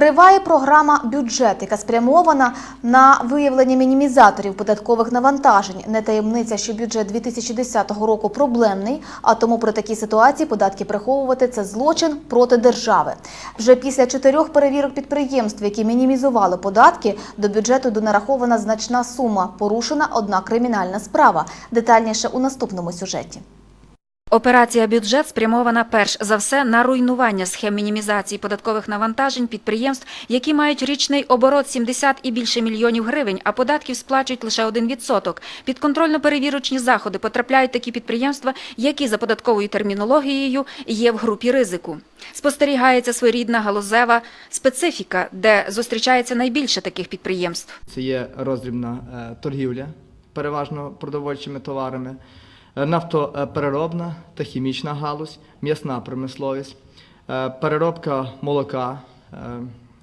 Триває програма бюджет, яка спрямована на виявлення мінімізаторів податкових навантажень. Не таємниця, що бюджет 2010 року проблемний, а тому при такій ситуації податки приховувати це злочин проти держави. Вже після чотирьох перевірок підприємств, які мінімізували податки, до бюджету донарахована значна сума. Порушена одна кримінальна справа. Детальніше у наступному сюжеті. Операція бюджет спрямована перш за все на руйнування схем мінімізації податкових навантажень підприємств, які мають річний оборот 70 і більше мільйонів гривень, а податків сплачують лише 1%. Під контрольно-перевірочні заходи потрапляють такі підприємства, які за податковою термінологією є в групі ризику. Спостерігається своєрідна галузева специфіка, де зустрічається найбільше таких підприємств. Це є роздрібна е, торгівля, переважно продовольчими товарами, нафтопереробна та хімічна галузь, м'ясна промисловість, е, переробка молока, е,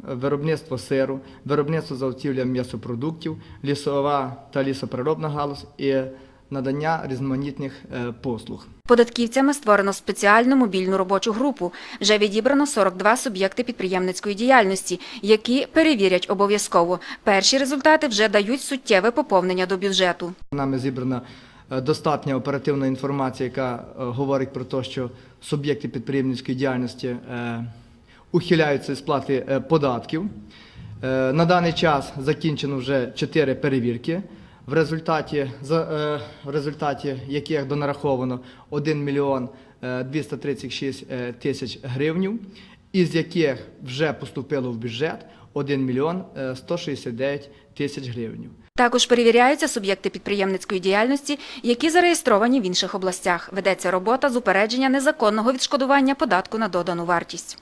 виробництво сиру, виробництво заготівля м'ясопродуктів, лісова та лісопереробна галузь і надання різноманітних е, послуг. Податківцями створено спеціальну мобільну робочу групу. Вже відібрано 42 суб'єкти підприємницької діяльності, які перевірять обов'язково. Перші результати вже дають суттєве поповнення до бюджету. Нами зібрана е, достатня оперативна інформація, яка е, говорить про те, що суб'єкти підприємницької діяльності е, ухиляються від сплати е, податків. Е, На даний час закінчено вже 4 перевірки, в результаті, е, в результаті яких донараховано 1 мільйон е, 236 е, тисяч гривнів, із яких вже поступило в бюджет 1 мільйон е, 169 тисяч гривень. Також перевіряються суб'єкти підприємницької діяльності, які зареєстровані в інших областях. Ведеться робота з упередження незаконного відшкодування податку на додану вартість.